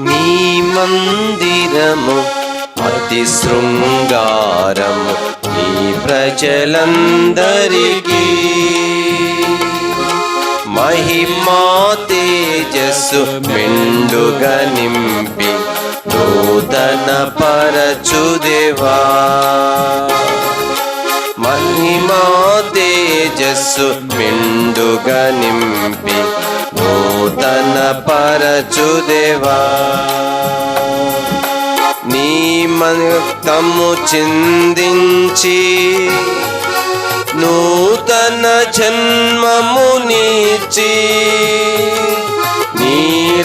నీ మందిరము అతి శృంగారము నీ ప్రజలందరికీ. మహిమా తేజస్సు మెండుగా నింపి నూతన పరచుదేవా మహిమా తేజస్సు మెండుగా నింపి నూతన పరచుదేవా నీ మనము చిందించి నూతన జన్మమునిచి నీ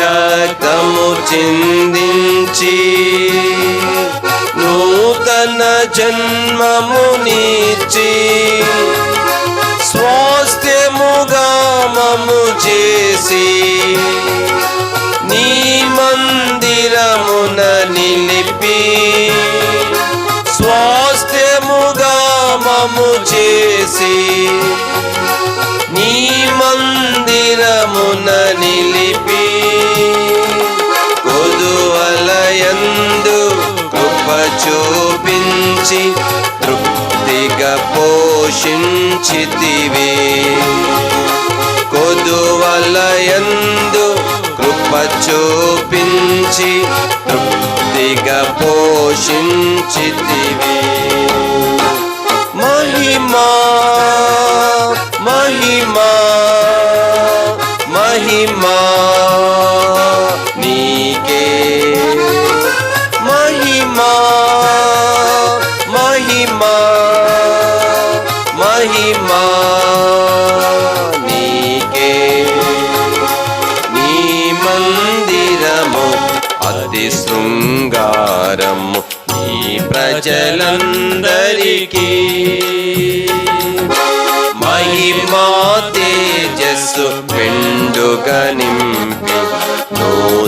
రక్తము చిందించి నూతన జన్మమునిచి చూపించి తృప్తిగా పోషించితివి. కొదువలయందు కృప చూపించి తృప్తిగా పోషించితివి.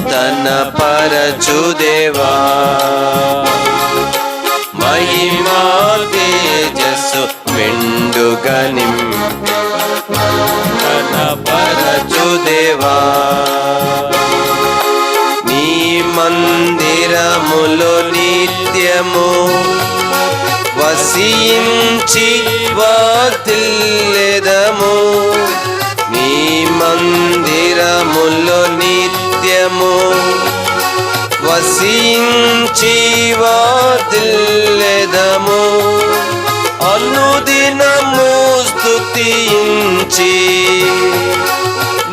నూతన పరచుదేవా మహిమా తేజస్సు మెండుగా నింపి నూతన పరచుదేవా నీ మందిరములో నిత్యము వసించి వాతిల్లెదము నీ మందిరములో నిత్యము వసించి వాతిల్లెదము అనుదినము స్థుతించి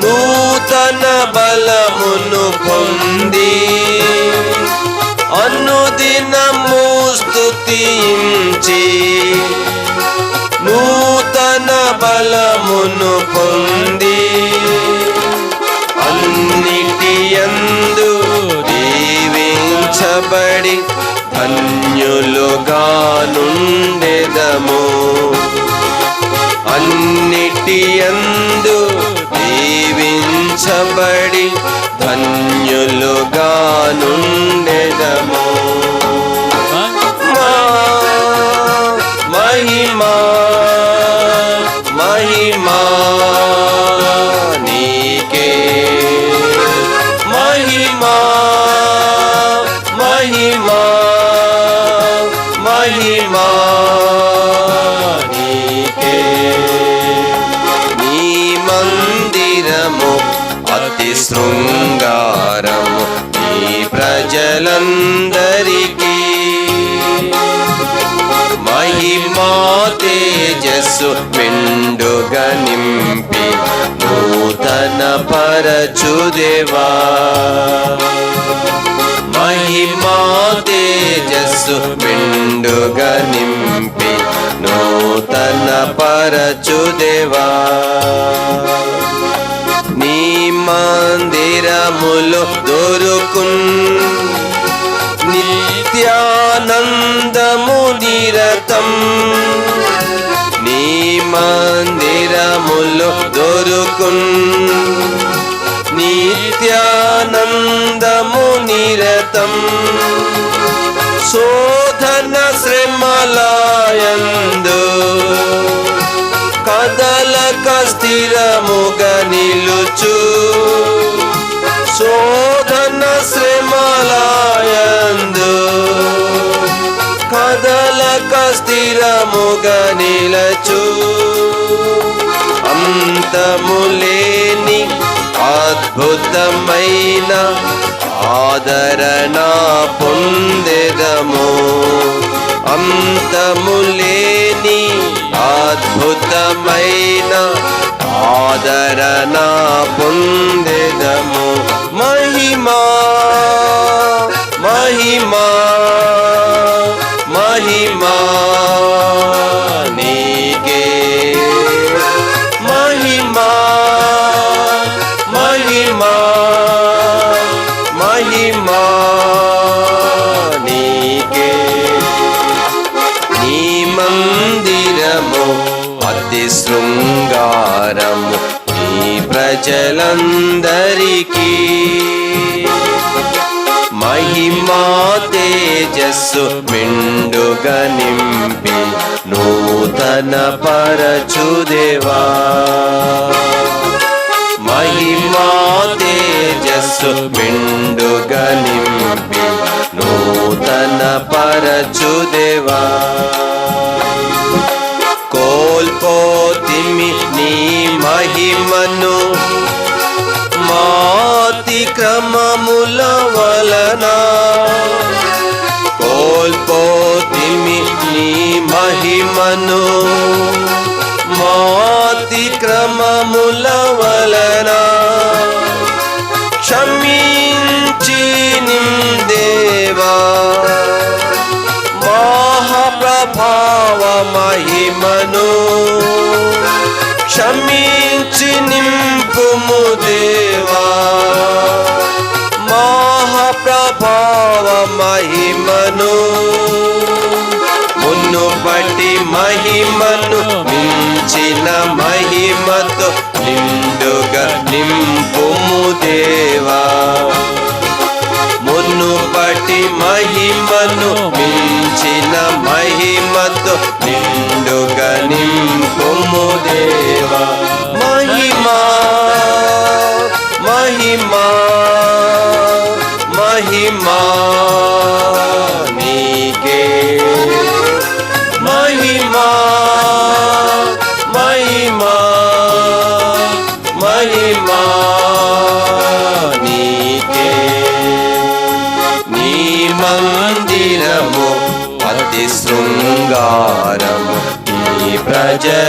నూతన బలమును పొంది అనుదినము స్థుతించి నూతన బలమును పొంది నీటి అందు దీవించబడి ధన్యులుగా నుండెదము మహిమా మహిమా నీకే. మహిమా మహిమా మహిమా అందరికీ. మహిమా తేజస్సు మెండుగా నింపి నూతన పరచుదేవా మహిమా తేజస్సు మెండుగా నింపి నూతన పరచుదేవా నీ మందిరములో దొరుకున్ నిత్యానందము నిరతం నీ మందిరములు దొరుకున్ నిత్యానందము నిరతం శోధన శ్రమలాయందు కదలక స్థిరముగ నిలుచు. శోధన శ్రమలా నిలచు అంతములేని అద్భుతమైన ఆదరణ పొందెదము. అంతములేని అద్భుతమైన ఆదరణ పొందెదము. మహిమా మహిమా ప్రజలందరికీ. మహిమా తేజస్సు మెండుగా నింపి నూతన పరచుదేవా మహిమా తేజస్సు మెండుగా నింపి నూతన పరచుదేవా కోల్పోతిమి నీ మహిమ క్రమముల వలన కోల్పోతిమి నీ మహిమను మాతి క్రమముల వలన క్షమించి దేవా మహాప్రభావ మహిమను క్షమించి నింపుము దేవా మించిన మహిమతో నిండుగా నింపుము దేవా. మున్నుపటి మహిమను మించిన మహిమతో నిండుగా నింపు శృంగారము ఈ ప్రజలందరికీ.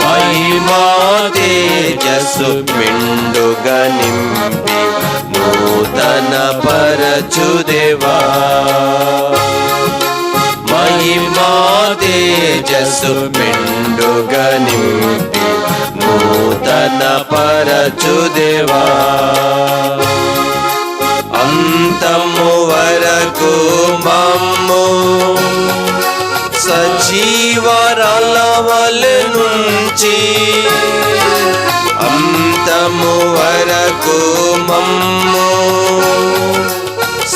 మహిమా తేజస్సు మెండుగా నింపి నూతన పరచుదేవా మహిమా తేజస్సు మెండుగా నింపి నూతన పరచుదేవా అంతము వరకు మమ్ము సజీవరాల నుంచి అంతము వరకు మమ్ము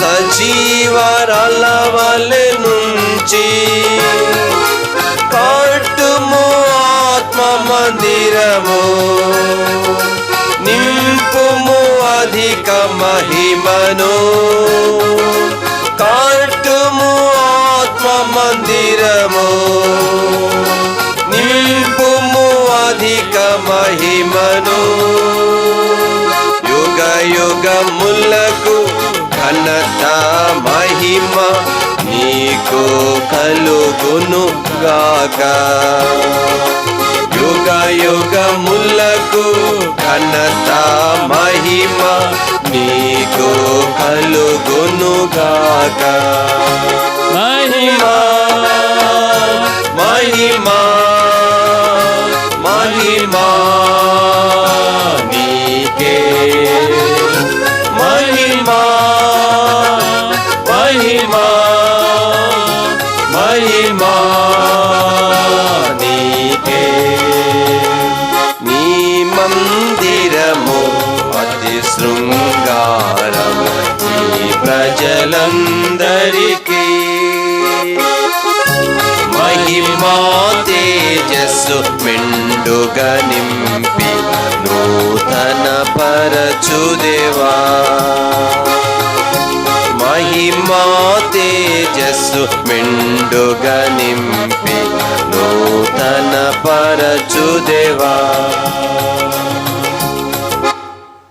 సజీవరాల నుంచి మహిమను కాటుము ఆత్మ మందిరము. నింపుము అధిక మహిమను. యుగ యుగములకు ఘనత మహిమ నీకు కలుగును గాక యుగ యుగములకు ఘనత మహిమ నీకు కలుగును గాక మహిమా మహిమా మహిమా నీకే. మహిమా మహిమా మహిమా. ప్రజలందరికీ మహిమా తేజస్సు మెండుగా నింపి నూతన పరచుదేవా మహిమా తేజస్సు మెండుగా నింపి నూతన పరచుదేవా